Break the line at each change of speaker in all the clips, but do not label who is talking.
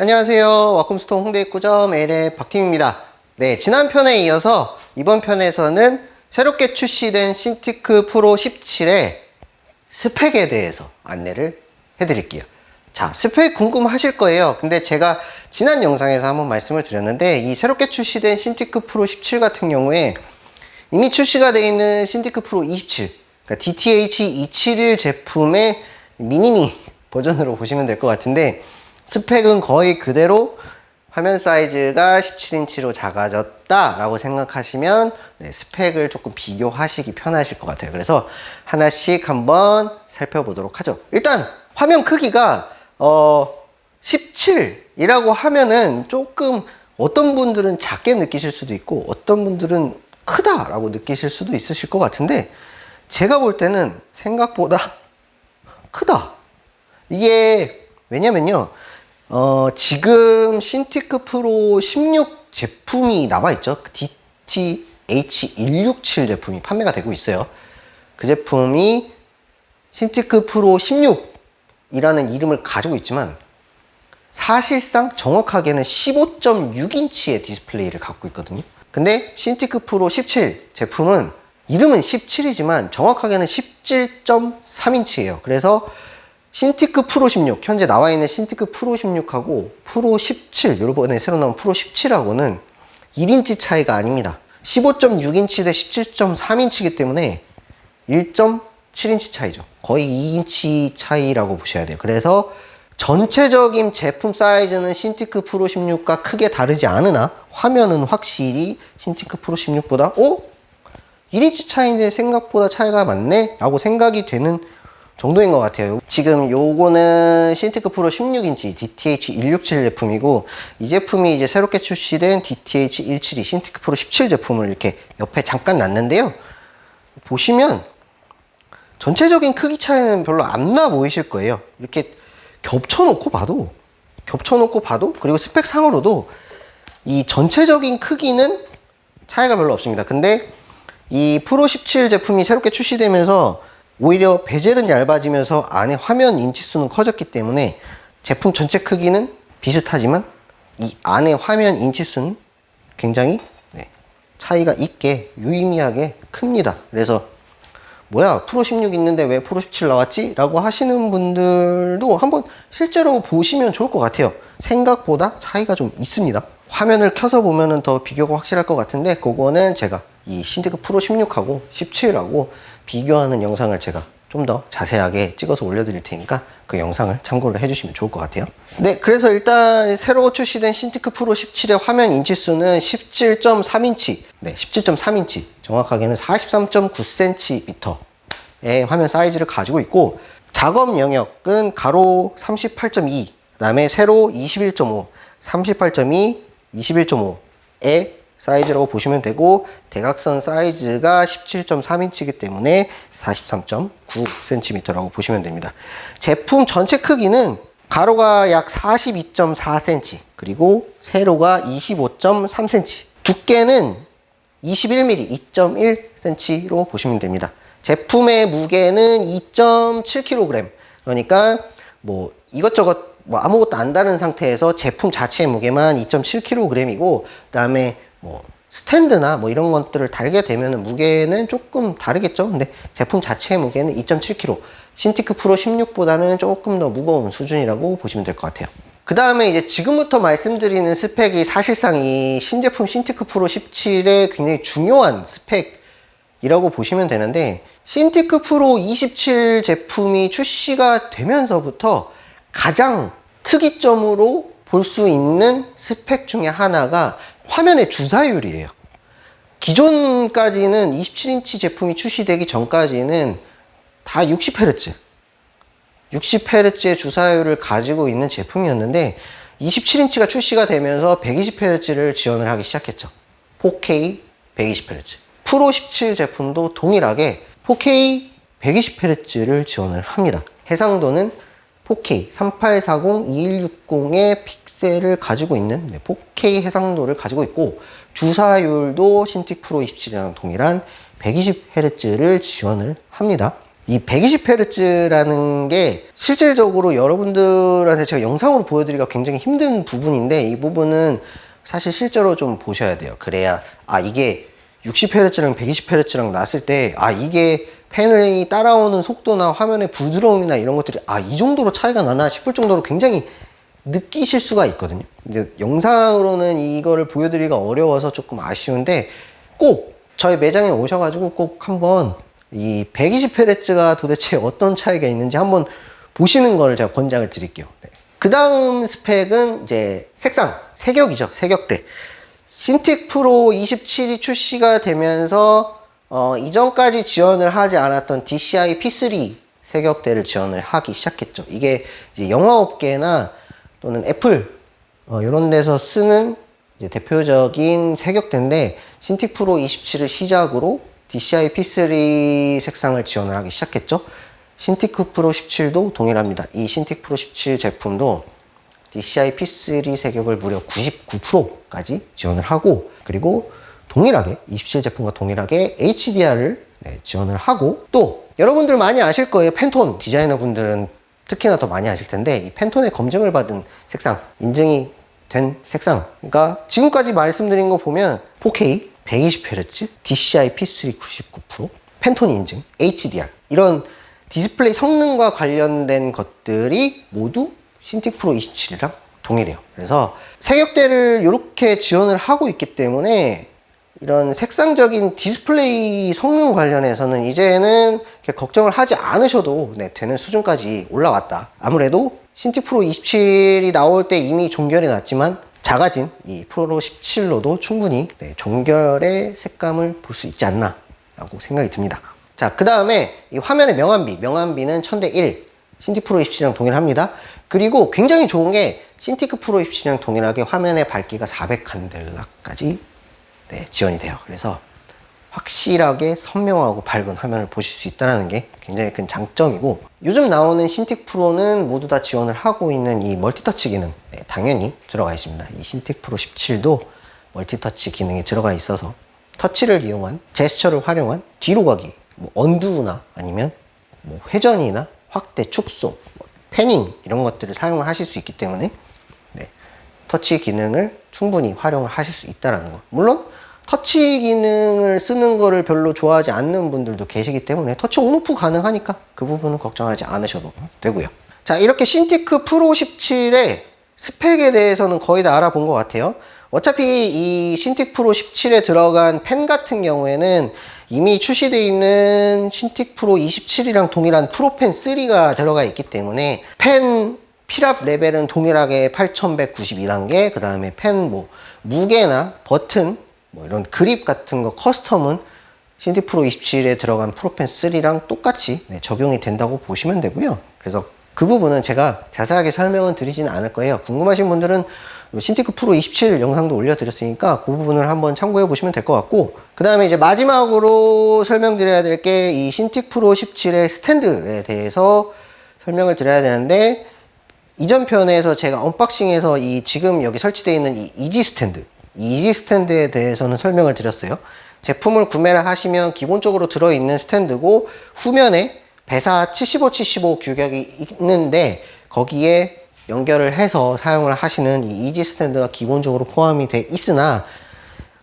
안녕하세요. 와콤스톤 홍대 입구점 L의 박팀입니다. 네, 지난 편에 이어서 이번 편에서는 새롭게 출시된 신티크 프로 17의 스펙에 대해서 안내를 해드릴게요. 자, 스펙 궁금하실 거예요. 근데 제가 지난 영상에서 한번 말씀을 드렸는데 이 새롭게 출시된 신티크 프로 17 같은 경우에 이미 출시가 되어 있는 신티크 프로 27, 그러니까 DTH271 제품의 미니미 버전으로 보시면 될 것 같은데 스펙은 거의 그대로 화면 사이즈가 17인치로 작아졌다라고 생각하시면 네, 스펙을 조금 비교하시기 편하실 것 같아요. 그래서 하나씩 한번 살펴보도록 하죠. 일단 화면 크기가 어 17이라고 하면은 조금 어떤 분들은 작게 느끼실 수도 있고 어떤 분들은 크다라고 느끼실 수도 있으실 것 같은데 제가 볼 때는 생각보다 크다. 이게 왜냐면요. 어, 지금 신티크 프로 16 제품이 나와 있죠. DTH167 제품이 판매가 되고 있어요. 그 제품이 신티크 프로 16이라는 이름을 가지고 있지만 사실상 정확하게는 15.6인치의 디스플레이를 갖고 있거든요. 근데 신티크 프로 17 제품은 이름은 17이지만 정확하게는 17.3인치예요. 그래서 신티크 프로 16, 현재 나와 있는 신티크 프로 16하고 프로 17, 요번에 새로 나온 프로 17하고는 1인치 차이가 아닙니다. 15.6인치 대 17.3인치이기 때문에 1.7인치 차이죠. 거의 2인치 차이라고 보셔야 돼요. 그래서 전체적인 제품 사이즈는 신티크 프로 16과 크게 다르지 않으나 화면은 확실히 신티크 프로 16보다 오? 1인치 차이인데 생각보다 차이가 많네? 라고 생각이 되는 정도인 것 같아요. 지금 요거는 신티크 프로 16인치 DTH167 제품이고 이 제품이 이제 새롭게 출시된 DTH172 신티크 프로 17 제품을 이렇게 옆에 잠깐 놨는데요. 보시면 전체적인 크기 차이는 별로 안 나 보이실 거예요. 이렇게 겹쳐놓고 봐도 겹쳐놓고 봐도 그리고 스펙 상으로도 이 전체적인 크기는 차이가 별로 없습니다. 근데 이 프로 17 제품이 새롭게 출시되면서 오히려 베젤은 얇아지면서 안에 화면 인치수는 커졌기 때문에 제품 전체 크기는 비슷하지만 이 안에 화면 인치수는 굉장히 네, 차이가 있게 유의미하게 큽니다. 그래서 뭐야 프로 16 있는데 왜 프로 17 나왔지? 라고 하시는 분들도 한번 실제로 보시면 좋을 것 같아요. 생각보다 차이가 좀 있습니다. 화면을 켜서 보면은 더 비교가 확실할 것 같은데 그거는 제가 이 신디그 프로 16하고 17하고 비교하는 영상을 제가 좀 더 자세하게 찍어서 올려드릴 테니까 그 영상을 참고를 해주시면 좋을 것 같아요. 네, 그래서 일단 새로 출시된 신티크 프로 17의 화면 인치수는 17.3인치, 네, 17.3인치, 정확하게는 43.9cm의 화면 사이즈를 가지고 있고 작업 영역은 가로 38.2, 그다음에 세로 21.5, 38.2, 21.5의 사이즈라고 보시면 되고 대각선 사이즈가 17.3인치이기 때문에 43.9cm라고 보시면 됩니다. 제품 전체 크기는 가로가 약 42.4cm 그리고 세로가 25.3cm 두께는 21mm 2.1cm로 보시면 됩니다. 제품의 무게는 2.7kg 그러니까 뭐 이것저것 뭐 아무것도 안 다른 상태에서 제품 자체의 무게만 2.7kg이고 그다음에 뭐 스탠드나 뭐 이런 것들을 달게 되면 무게는 조금 다르겠죠. 근데 제품 자체의 무게는 2.7kg. 신티크 프로 16보다는 조금 더 무거운 수준이라고 보시면 될 것 같아요. 그 다음에 이제 지금부터 말씀드리는 스펙이 사실상 이 신제품 신티크 프로 17의 굉장히 중요한 스펙이라고 보시면 되는데 신티크 프로 27 제품이 출시가 되면서부터 가장 특이점으로 볼 수 있는 스펙 중에 하나가 화면의 주사율이에요. 기존까지는 27인치 제품이 출시되기 전까지는 다 60Hz, 60Hz의 주사율을 가지고 있는 제품이었는데 27인치가 출시가 되면서 120Hz를 지원을 하기 시작했죠. 4K 120Hz. 프로 17 제품도 동일하게 4K 120Hz를 지원을 합니다. 해상도는 4K 3840 2160의 픽 셀을 가지고 있는 4K 해상도를 가지고 있고 주사율도 신틱 프로 27이랑 동일한 120Hz를 지원을 합니다. 이 120Hz라는 게 실질적으로 여러분들한테 제가 영상으로 보여드리기가 굉장히 힘든 부분인데 이 부분은 사실 실제로 좀 보셔야 돼요. 그래야 아 이게 60Hz랑 120Hz랑 놨을 때 아 이게 펜이 따라오는 속도나 화면의 부드러움이나 이런 것들이 아 이 정도로 차이가 나나 싶을 정도로 굉장히 느끼실 수가 있거든요. 근데 영상으로는 이거를 보여드리기가 어려워서 조금 아쉬운데 꼭 저희 매장에 오셔가지고 꼭 한번 이 120Hz가 도대체 어떤 차이가 있는지 한번 보시는 거를 제가 권장을 드릴게요. 그 다음 스펙은 이제 색상, 색역이죠. 색역대. 신틱 프로 27이 출시가 되면서 어, 이전까지 지원을 하지 않았던 DCI P3 색역대를 지원을 하기 시작했죠. 이게 이제 영화업계나 또는 애플 어, 이런 데서 쓰는 대표적인 색역대인데 신틱 프로 27을 시작으로 DCI P3 색상을 지원을 하기 시작했죠. 신티크 프로 17도 동일합니다. 이 신틱 프로 17 제품도 DCI P3 색역을 무려 99%까지 지원을 하고 그리고 동일하게 27 제품과 동일하게 HDR을 지원을 하고 또 여러분들 많이 아실 거예요. 팬톤 디자이너 분들은 특히나 더 많이 아실 텐데 이 팬톤의 검증을 받은 색상 인증이 된 색상 그러니까 지금까지 말씀드린 거 보면 4K 120Hz DCI P3 99% 팬톤 인증 HDR 이런 디스플레이 성능과 관련된 것들이 모두 신틱 프로 27이랑 동일해요. 그래서 색역대를 이렇게 지원을 하고 있기 때문에 이런 색상적인 디스플레이 성능 관련해서는 이제는 걱정을 하지 않으셔도 네, 되는 수준까지 올라왔다. 아무래도 신틱 프로 27이 나올 때 이미 종결이 났지만 작아진 이 프로 17로도 충분히 네, 종결의 색감을 볼 수 있지 않나 라고 생각이 듭니다. 자, 그 다음에 이 화면의 명암비. 명암비는 1000대 1. 신틱 프로 27이랑 동일합니다. 그리고 굉장히 좋은 게 신티크 프로 27이랑 동일하게 화면의 밝기가 400 칸델라까지 네, 지원이 돼요. 그래서 확실하게 선명하고 밝은 화면을 보실 수 있다는 게 굉장히 큰 장점이고 요즘 나오는 신틱 프로는 모두 다 지원을 하고 있는 이 멀티터치 기능 네, 당연히 들어가 있습니다. 이 신틱 프로 17도 멀티터치 기능이 들어가 있어서 터치를 이용한 제스처를 활용한 뒤로 가기 뭐 언두나 아니면 뭐 회전이나 확대, 축소, 뭐 패닝 이런 것들을 사용을 하실 수 있기 때문에 네, 터치 기능을 충분히 활용을 하실 수 있다는 거. 물론 터치 기능을 쓰는 거를 별로 좋아하지 않는 분들도 계시기 때문에 터치 온오프 가능하니까 그 부분은 걱정하지 않으셔도 되고요. 자 이렇게 신티크 프로 17의 스펙에 대해서는 거의 다 알아본 것 같아요. 어차피 이 신틱 프로 17에 들어간 펜 같은 경우에는 이미 출시되어 있는 신틱 프로 27이랑 동일한 프로펜 3가 들어가 있기 때문에 펜 필압 레벨은 동일하게 8192단계, 그 다음에 펜 뭐 무게나 버튼 뭐 이런 그립 같은 거 커스텀은 신디 프로 27에 들어간 프로펜 3랑 똑같이 네, 적용이 된다고 보시면 되고요. 그래서 그 부분은 제가 자세하게 설명은 드리지는 않을 거예요. 궁금하신 분들은 신티크 프로 27 영상도 올려드렸으니까 그 부분을 한번 참고해 보시면 될 것 같고 그 다음에 이제 마지막으로 설명드려야 될 게 이 신틱 프로 17의 스탠드에 대해서 설명을 드려야 되는데 이전 편에서 제가 언박싱해서 이 지금 여기 설치되어 있는 이 이지 스탠드 이 이지 스탠드에 대해서는 설명을 드렸어요. 제품을 구매를 하시면 기본적으로 들어있는 스탠드고 후면에 배사 75-75 규격이 있는데 거기에 연결을 해서 사용을 하시는 이 이지 스탠드가 기본적으로 포함이 돼 있으나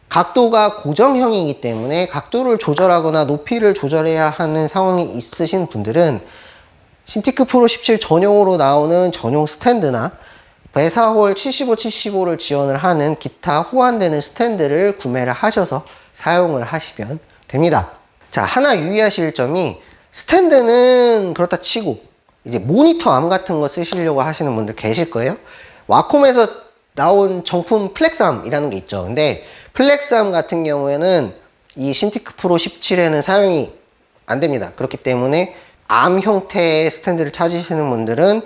각도가 고정형이기 때문에 각도를 조절하거나 높이를 조절해야 하는 상황이 있으신 분들은 신티크 프로 17 전용으로 나오는 전용 스탠드나 배사홀 75-75를 지원을 하는 기타 호환되는 스탠드를 구매를 하셔서 사용을 하시면 됩니다. 자, 하나 유의하실 점이 스탠드는 그렇다 치고 이제 모니터 암 같은 거 쓰시려고 하시는 분들 계실 거예요. 와콤에서 나온 정품 플렉스암이라는 게 있죠. 근데 플렉스암 같은 경우에는 이 신티크 프로 17에는 사용이 안 됩니다. 그렇기 때문에 암 형태의 스탠드를 찾으시는 분들은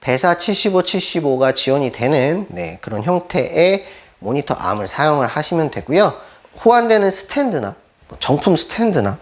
배사 75, 75가 지원이 되는 네, 그런 형태의 모니터 암을 사용을 하시면 되고요. 호환되는 스탠드나 뭐 정품 스탠드나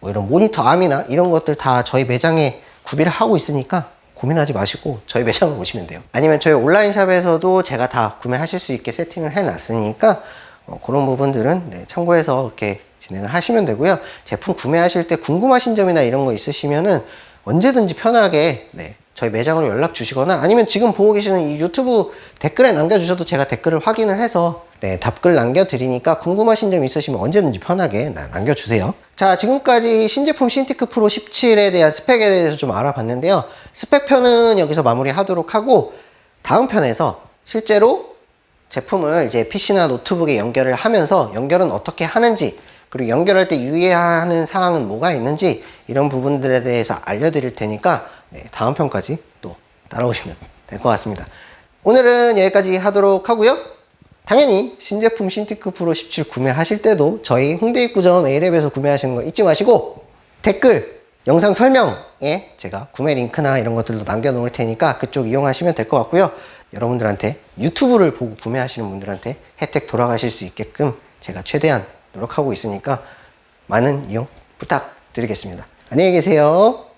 뭐 이런 모니터 암이나 이런 것들 다 저희 매장에 구비를 하고 있으니까 고민하지 마시고 저희 매장을 오시면 돼요. 아니면 저희 온라인 샵에서도 제가 다 구매하실 수 있게 세팅을 해 놨으니까 어, 그런 부분들은 네, 참고해서 이렇게 진행을 하시면 되고요. 제품 구매하실 때 궁금하신 점이나 이런 거 있으시면은 언제든지 편하게 네, 저희 매장으로 연락 주시거나 아니면 지금 보고 계시는 이 유튜브 댓글에 남겨주셔도 제가 댓글을 확인을 해서 네, 답글 남겨드리니까 궁금하신 점 있으시면 언제든지 편하게 나- 남겨주세요. 자, 지금까지 신제품 신티크 프로 17에 대한 스펙에 대해서 좀 알아봤는데요. 스펙편은 여기서 마무리하도록 하고 다음 편에서 실제로 제품을 이제 PC나 노트북에 연결을 하면서 연결은 어떻게 하는지 그리고 연결할 때 유의해야 하는 사항은 뭐가 있는지 이런 부분들에 대해서 알려드릴 테니까 네, 다음 편까지 또 따라오시면 될 것 같습니다. 오늘은 여기까지 하도록 하고요. 당연히 신제품 신티크 프로 17 구매하실 때도 저희 홍대 입구점 A랩에서 구매하시는 거 잊지 마시고 댓글 영상 설명에 제가 구매 링크나 이런 것들도 남겨놓을 테니까 그쪽 이용하시면 될 것 같고요. 여러분들한테 유튜브를 보고 구매하시는 분들한테 혜택 돌아가실 수 있게끔 제가 최대한 노력하고 있으니까 많은 이용 부탁드리겠습니다. 안녕히 계세요.